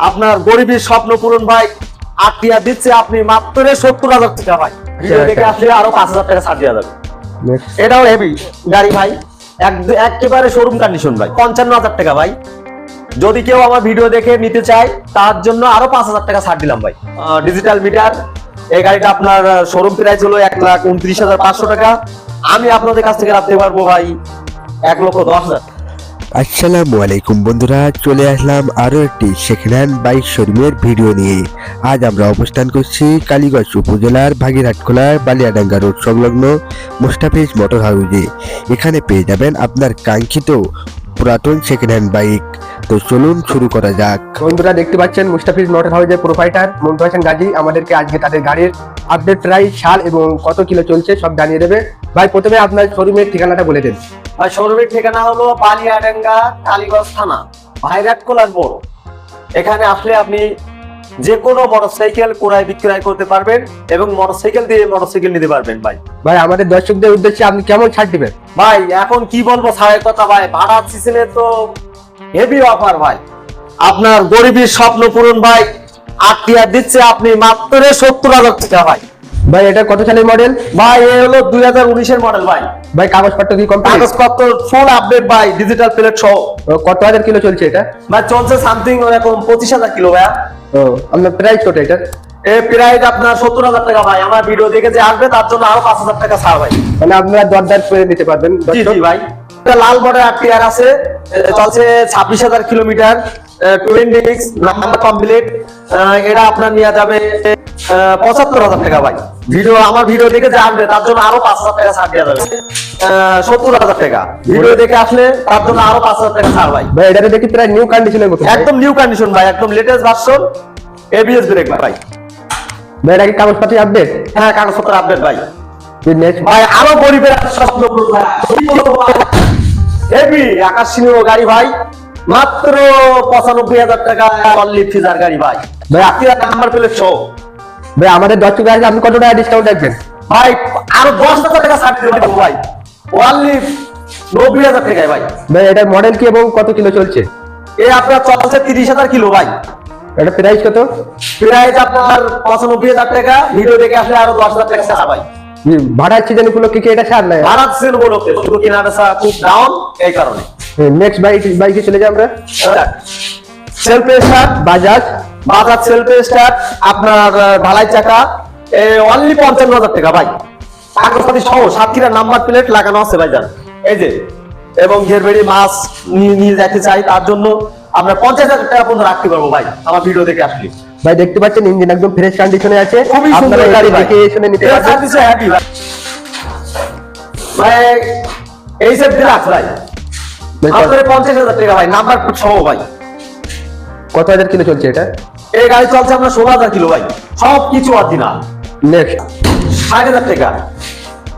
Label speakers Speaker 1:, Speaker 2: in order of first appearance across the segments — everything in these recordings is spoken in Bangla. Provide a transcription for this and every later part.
Speaker 1: আপনার গরিবের স্বপ্ন পূরণ ভাই আটিয়া দিচ্ছে আপনি মাত্র সত্তর হাজার টাকা ভাই। ভিডিও দেখে আসলে আরও পাঁচ হাজার টাকা ছাড় দেওয়া যাবে। এটাও হেভি গাড়ি ভাই। এক- একেবারে শোরুম কন্ডিশন ভাই পঞ্চান্ন হাজার টাকা ভাই। যদি কেউ আমার ভিডিও দেখে নিতে চায় তার জন্য আরও পাঁচ হাজার টাকা ছাড় দিলাম ভাই। ডিজিটাল মিটার এই গাড়িটা আপনার শোরুম প্রাইস হলো এক লাখ উনত্রিশ হাজার পাঁচশো টাকা। আমি আপনাদের কাছ থেকে রাখতে পারব ভাই এক লক্ষ দশ হাজার
Speaker 2: আসসালামু আলাইকুম বন্ধুরা, চলে আসলাম আরও একটি সেকেন্ড হ্যান্ড বাইক শোরুমের ভিডিও নিয়ে। আজ আমরা অবস্থান করছি কালীগঞ্জ উপজেলার ভাগিরহাটখোলার বালিয়াডাঙ্গা রোড সংলগ্ন মোস্টাফিজ মোটর হাউসে। এখানে পেয়ে যাবেন আপনার কাঙ্ক্ষিত পুরাতন সেকেন্ড হ্যান্ড বাইক তো চলুন শুরু করা যাক।
Speaker 3: বন্ধুরা, দেখতে পাচ্ছেন মুস্তাফিজ মোটর হাউসের প্রোপাইটার মন্টু হাসান গাজী, আমাদেরকে আজকে তাদের গাড়ির আপডেট প্রাইস সাল এবং কত কিলো চলছে সব জানিয়ে দেবে। ভাই প্রথমে আপনার শোরুমের ঠিকানাটা বলে দেন।
Speaker 1: শোরুমের ঠিকানা হলো বালিয়াডাঙ্গা কালীগঞ্জ থানা ভাইরাট কোলার মোড়। এখানে আসলে আপনি যে কোনো মোটরসাইকেল ক্রয় বিক্রয় করতে পারবেন এবং মোটরসাইকেল দিয়ে মোটরসাইকেল নিতে পারবেন ভাই।
Speaker 3: ভাই আমাদের দর্শকদের উদ্দেশ্যে আপনি কেমন ছাড় দিবেন?
Speaker 1: ভাই এখন কি বলব ছাড়ের কথা ভাই? ভাড়া সিজনে তো হেভি অফার ভাই। আপনার গরিবের স্বপ্ন পূরণ ভাই। আটটিয়া দিচ্ছে আপনি মাত্র সত্তর হাজার টাকা ভাই।
Speaker 3: ভাই এটা কত সালের মডেল
Speaker 1: ভাই এ হলো দুই হাজার উনিশের মডেল ভাই।
Speaker 3: ভাই কাগজপত্র কি কমপ্লিট
Speaker 1: কাগজপত্র ফুল আপডেট ভাই ডিজিটাল প্লেট সহ।
Speaker 3: কত হাজার কিলো চলছে এটা?
Speaker 1: ভাই চলছে সামথিং ওরকম পঁচিশ হাজার কিলো ভাইয়া।
Speaker 3: ও আপনার প্রাইস কত এটা
Speaker 1: এ প্রাইস আপনার সত্তর হাজার টাকা ভাই। আমার ভিডিও দেখে যে আসবে তার জন্য আরও পাঁচ হাজার টাকা ছাড় ভাই।
Speaker 3: মানে আপনারা দরদার করে নিতে পারবেন
Speaker 1: জি ভাই। এটা লাল বর্ডার আর আছে। চলছে ছাব্বিশ হাজার কিলোমিটার টোয়েন্টি নাম্বার কমপ্লিট এটা আপনার নিয়ে যাবে পঁচাত্তর হাজার টাকা ভাই। ভিডিও আমার ভিডিও দেখে যে আসবে তার জন্য আরও পাঁচ হাজার টাকা ছাড় দেওয়া যাবে। সত্তর হাজার টাকা। ভিডিও দেখে আসলে তার জন্য আরও পাঁচ হাজার টাকা ছাড় ভাই।
Speaker 3: দেখি প্রায় নিউ কন্ডিশনের মতো।
Speaker 1: একদম নিউ কন্ডিশন ভাই একদম লেটেস্ট ভার্সন এবিএস ব্রেক ভাই।
Speaker 3: ভাই এটা কি কাগজপত্র আপডেট
Speaker 1: হ্যাঁ কাগজপত্র আপডেট ভাই। ভাই আরও গরিবের স্বপ্ন ভাই। হেভি আকাশ সিনেমা গাড়ি ভাই। মাত্র পঁচানব্বই হাজার টাকা অনলি ফিজার গাড়ি ভাই। ভাই আপনি নাম্বার পেলে শো
Speaker 3: ভাই আমাদের দর্শক আছে আপনি কত টাকা ডিসকাউন্ট রাখবেন?
Speaker 1: ভাই আরও দশ হাজার টাকা ছাড় দিয়ে দেবো ভাই। অনলি নব্বই হাজার টাকায় ভাই।
Speaker 3: ভাই এটার মডেল কি এবং কত কিলো চলছে?
Speaker 1: এ আপনার চলছে তিরিশ হাজার কিলো ভাই।
Speaker 3: এটা প্রাইস কত?
Speaker 1: প্রাইস আপনার পঁচানব্বই হাজার টাকা ভিডিও দেখে আসলে আরও দশ হাজার টাকা ছাড়া ভাই।
Speaker 3: ভাড়ার সিজন উপলক্ষে কি এটা ছাড় নাই?
Speaker 1: সেল বলতে শুধু বেচা খুব ডাউন এই কারণে।
Speaker 3: নেক্সট বাইক বাইকে চলে যাই আমরা।
Speaker 1: Self start
Speaker 3: Bajaj
Speaker 1: Bajaj self start আপনার ঢালাই চাকা। অনলি পঞ্চান্ন হাজার টাকা ভাই। কাগজপাতি সহ সাতক্ষীরা নাম্বার প্লেট লাগানো আছে ভাই জান এই যে এবং ঘেরবেড়ি মাছ নিয়ে যেতে চাই তার জন্য আমরা পঞ্চাশ হাজার টাকা পর্যন্ত রাখতে পারব ভাই। আমার ভিডিও দেখে আসলে।
Speaker 3: ভাই দেখতে পাচ্ছেন ইঞ্জিন একদম ফ্রেশ কন্ডিশনে আছে।
Speaker 1: খুবই সুন্দর গাড়ি
Speaker 3: দেখে শুনে নিতে পারবেন।
Speaker 1: ভাই। ভাই এই সব ডিলাক্স ভাই। আপনার পঞ্চাশ হাজার টাকা ভাই নাম্বার সহ ভাই।
Speaker 3: কত হাজার কিলো চলছে এটা?
Speaker 1: এই গাড়ি চলছে আপনার ষোলো হাজার কিলো ভাই সব কিছু অরিজিনাল
Speaker 3: নেক্সট।
Speaker 1: ষাট হাজার টাকা।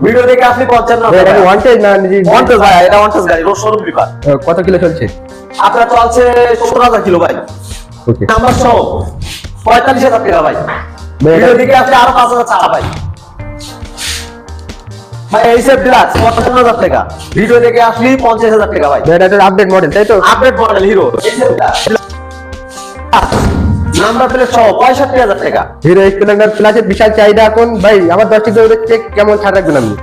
Speaker 1: ভিডিও দেখে আপনি পঞ্চান্ন
Speaker 3: ওয়ান্টেজ না
Speaker 1: ওয়ান্টেজ ভাই এটা ওয়ান্টেজ গাড়ি রোড শোরুম
Speaker 3: কত কিলো চলছে?
Speaker 1: আপনার চলছে সত্তর হাজার কিলো ভাই। নাম্বার সহ পঁয়তাল্লিশ হাজার টাকা ভাই। ভিডিও দেখে আপনি আরও পাঁচ হাজার ছাড়া ভাই। ভাই এই ডিলাক্স পঞ্চান্ন হাজার টাকা। ভিডিও দেখে আসলি পঞ্চাশ হাজার টাকা ভাই।
Speaker 3: ভাই, এটা আপডেট মডেল তাই তো?
Speaker 1: Update model Hero number plate সহ পঁয়ষট্টি হাজার টাকা।
Speaker 3: হিরো স্প্লেন্ডার প্লাসের বিশাল চাহিদা এখন। ভাই আমার দর্শকদের উদ্দেশ্যে কেমন ছাড় রাখবেন আপনি?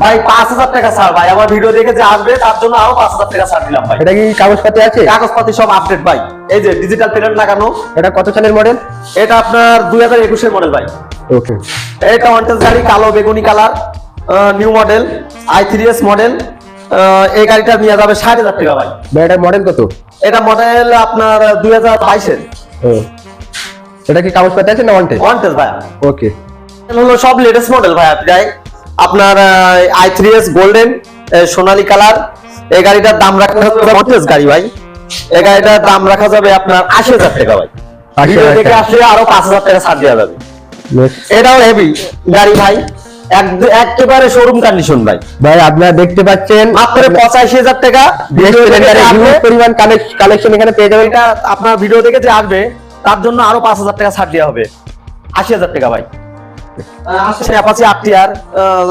Speaker 1: ভাই পাঁচ হাজার টাকা ছাড় ভাই। আমার ভিডিও দেখে যে আসবে তার জন্য আরও পাঁচ হাজার টাকা ছাড় দিলাম ভাই।
Speaker 3: এটা কি কাগজপাতি আছে?
Speaker 1: কাগজপাতি সব আপডেট ভাই। এই যে ডিজিটাল পেমেন্ট লাগানো।
Speaker 3: এটা কত সালের মডেল
Speaker 1: এটা আপনার দুই হাজার একুশের মডেল ভাই।
Speaker 3: ওকে
Speaker 1: এটা ওয়ান্টেজ গাড়ি কালো বেগুনি colour new model I three S model এই গাড়িটা নিয়ে যাবে ষাট হাজার টাকা ভাই।
Speaker 3: ভাই এটার মডেল কত?
Speaker 1: এটা মডেল আপনার দুই হাজার বাইশের।
Speaker 3: এটা কি কাগজপাতি আছে না ওয়ান্টেজ
Speaker 1: ওয়ান্টেজ ভাই।
Speaker 3: ওকে
Speaker 1: হলো সব লেটেস্ট মডেল ভাই প্রায় আপনার আই থ্রি এস গোল্ডেন সোনালী কালার এই গাড়িটার দাম রাখা যাবে ওয়ান্টেজ গাড়ি ভাই। এই গাড়িটার দাম রাখা যাবে আপনার আশি হাজার টাকা ভাই।
Speaker 3: 80,000
Speaker 1: ভিডিও দেখে
Speaker 3: টাকা।
Speaker 1: আসলে আরও পাঁচ হাজার টাকা ছাড় দেওয়া যাবে। এটাও হেভি গাড়ি ভাই। একেবারে শোরুম কন্ডিশন ভাই।
Speaker 3: ভাই আপনারা দেখতে পাচ্ছেন
Speaker 1: মাত্র পঁচাশি হাজার টাকা
Speaker 3: পরিমাণ কালেকশন এখানে পেয়ে যাবেন।
Speaker 1: এটা আপনার ভিডিও দেখে যে আসবে তার জন্য আরও পাঁচ হাজার টাকা ছাড় দেওয়া হবে। আশি হাজার টাকা ভাই। অ্যাপাচি আটটিয়ার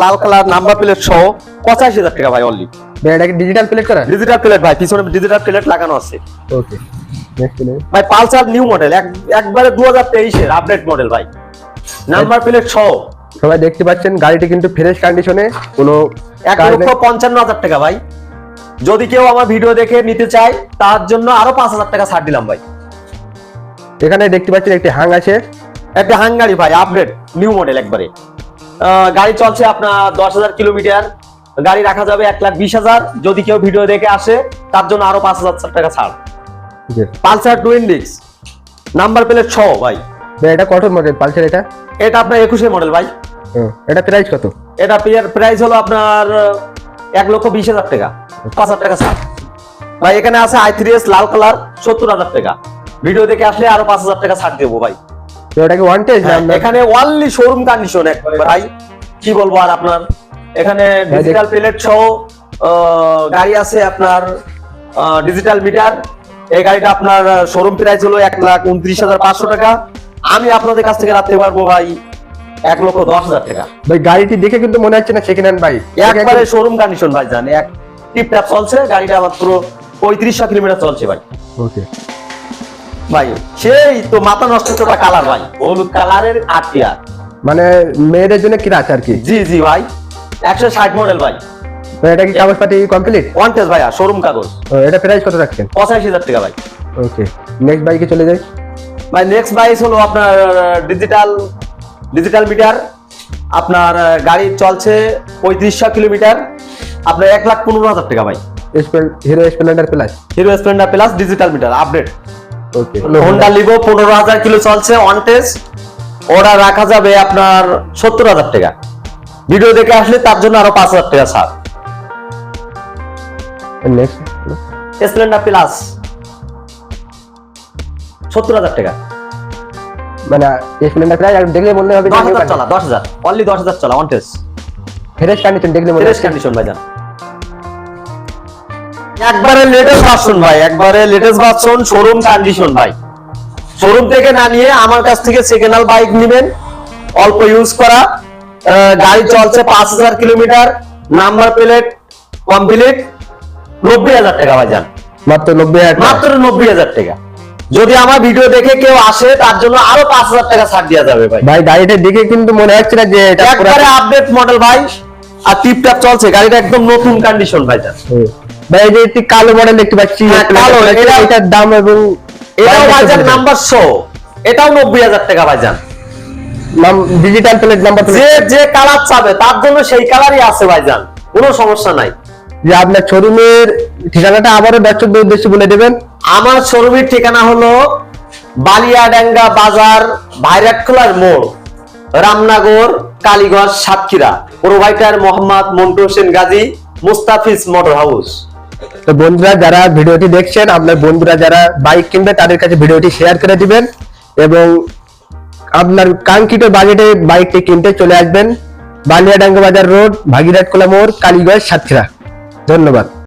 Speaker 1: লাল কালার নাম্বার প্লেট সহ পঁচাশি হাজার টাকা ভাই অনলি
Speaker 3: ভাই এটা ডিজিটাল প্লেট করা?
Speaker 1: ডিজিটাল প্লেট ভাই পিছনে ডিজিটাল প্লেট লাগানো আছে।
Speaker 3: ওকে
Speaker 1: ভাই পালসার নিউ মডেল একবারে দু হাজার তেইশের আপডেট মডেল ভাই। নাম্বার প্লেট সহ।
Speaker 3: সবাই দেখতে পাচ্ছেন গাড়িটি কিন্তু ফ্রেশ কন্ডিশনে কোনো
Speaker 1: এক লক্ষ পঞ্চান্ন হাজার টাকা ভাই। যদি কেউ আমার ভিডিও দেখে নিতে চায় তার জন্য আরও পাঁচ হাজার টাকা ছাড় দিলাম ভাই।
Speaker 3: এখানে দেখতে পাচ্ছেন একটি হাং আছে।
Speaker 1: একটা গাড়ি ভাই আপডেট নিউ মডেল একবারে। গাড়ি চলছে আপনার দশ হাজার কিলোমিটার গাড়ি রাখা যাবে এক লাখ বিশ হাজার। যদি কেউ ভিডিও দেখে আসে তার জন্য আরও পাঁচ হাজার টাকা ছাড়। পালসার টুইন ডিক্স নাম্বার প্লেট ছ ভাই।
Speaker 3: এটা কত মডেল পালসার এটা?
Speaker 1: এটা আপনার একুশে মডেল ভাই।
Speaker 3: এটা প্রাইস কত?
Speaker 1: এটা প্রাইস হলো আপনার এক লক্ষ বিশ হাজার টাকা। পাঁচ হাজার টাকা ছাড় ভাই এখানে আছে আই থ্রি এস লাল কালার সত্তর হাজার টাকা। ভিডিও দেখে আসলে আরও পাঁচ হাজার টাকা ছাড় দেবো ভাই।
Speaker 3: তো এটা কি ওয়ান টেস্ট
Speaker 1: হ্যাঁ, এখানে ওয়ানলি শোরুম কন্ডিশন একবার ভাই। কি বলব আর আপনার? এখানে ডিজিটাল প্লেট সহ গাড়ি আছে আপনার ডিজিটাল মিটার এই গাড়িটা আপনার শোরুম প্রাইস হলো এক লাখ উনত্রিশ হাজার পাঁচশো টাকা। আমি আপনাদের কাছ থেকে রাখতে পারব ভাই এক লক্ষ দশ হাজার টাকা।
Speaker 3: ভাই গাড়িটি দেখে কিন্তু মনে হচ্ছে না সেকেন্ড হ্যান্ড ভাই
Speaker 1: একবারে শোরুম কন্ডিশন ভাই জান এক টিপটাপ চলছে গাড়িটা মাত্র পঁয়ত্রিশশো কিলোমিটার চলছে ভাই।
Speaker 3: ওকে
Speaker 1: ভাই সেই তো মাথা নষ্ট করা কালার ভাই হলুদ কালারের আটিয়া
Speaker 3: মানে মেয়েদের জন্য আছে আর কি?
Speaker 1: জি জি ভাই একশো ষাট মডেল ভাই।
Speaker 3: ভাই, এটা কি কাগজপাতি কমপ্লিট
Speaker 1: ওয়ান টেস্ট ভাইয়া শোরুম কাগজ।
Speaker 3: এটা প্রাইস কত রাখছেন?
Speaker 1: পঁচাশি হাজার টাকা ভাই।
Speaker 3: ওকে নেক্সট বাইকে চলে যাই।
Speaker 1: ভাই নেক্সট বাইস হলো আপনার ডিজিটাল ডিজিটাল মিটার আপনার গাড়ি চলছে পঁয়ত্রিশশো কিলোমিটার। আপনার এক লাখ পনেরো হাজার টাকা ভাই।
Speaker 3: Hero splendor plus
Speaker 1: Hero splendor plus digital meter update
Speaker 3: okay
Speaker 1: Honda Livo পনেরো হাজার কিলো চলছে ওয়ান টেস্ট ওটা রাখা যাবে আপনার সত্তর হাজার টাকা। ভিডিও দেখে আসলে তার জন্য আরও পাঁচ হাজার টাকা ছাড় স্প্লেন্ডার প্লাস সত্তর হাজার টাকা।
Speaker 3: মানে স্প্লেন্ডার আর দেখলে মনে হবে
Speaker 1: দশ হাজার চলা দশ হাজার। অনলি দশ হাজার চলা ওয়ান টেস্ট
Speaker 3: ফ্রেশ কন্ডিশন দেখলে মনে
Speaker 1: ফ্রেশ কন্ডিশন ভাইজান। একবারে লেটেস্ট ভার্সন ভাই একবারে লেটেস্ট ভার্সন শোরুম কন্ডিশন ভাই। শোরুম থেকে না নিয়ে আমার কাছ থেকে সেকেন্ড হ্যান্ড বাইক নেবেন। অল্প ইউজ করা। গাড়ি চলছে পাঁচ হাজার কিলোমিটার। নাম্বার প্লেট কমপ্লিট নব্বই হাজার টাকা ভাইজান।
Speaker 3: মাত্র নব্বই হাজার টাকা।
Speaker 1: মাত্র নব্বই হাজার টাকা। যদি আমার ভিডিও দেখে কেউ আসে তার জন্য আরও পাঁচ হাজার টাকা ছাড় দেওয়া যাবে ভাই।
Speaker 3: ভাই গাড়িটা দেখে কিন্তু মনে হচ্ছে না যে এটা
Speaker 1: একবারে আপডেট মডেল ভাই আর টিপটাপ চলছে গাড়িটা একদম নতুন কন্ডিশন
Speaker 3: হুম। ভাই এই যে একটি কালো মডেল দেখতে পাচ্ছি
Speaker 1: হ্যাঁ, কালো, এটা-
Speaker 3: এটার দাম এবং
Speaker 1: এটাও ভাইজান নাম্বার শো এটাও নব্বই হাজার টাকা ভাইজান।
Speaker 3: ডিজিটাল প্লেট নাম্বার
Speaker 1: যে যে কালার চাবে তার জন্য সেই কালারই আছে ভাইজান। কোনো সমস্যা নাই।
Speaker 3: যে আপনার শোরুমের ঠিকানাটা আবারও দর্শকদের উদ্দেশ্যে বলে দেবেন।
Speaker 1: আমার শোরুমের ঠিকানা হলো বালিয়াডাঙ্গা বাজার ভাইরাটখোলার মোড়, Ramnagar, Kaliganj, Satkhira. Proprietor Mohammad Montu Hossain Gazi, Mustafiz motor house.
Speaker 3: তো বন্ধুরা, যারা ভিডিওটি দেখছেন, আপনার বন্ধুরা যারা বাইক কিনবে, তাদের কাছে ভিডিওটি শেয়ার করে দিবেন এবং আপনার কাঙ্ক্ষিত বাজেটে বাইকটি কিনতে চলে আসবেন। বালিয়াডাঙ্গা বাজার রোড ভাগিরহাট কোলা মোড়, কালীগঞ্জ, সাতক্ষীরা। ধন্যবাদ।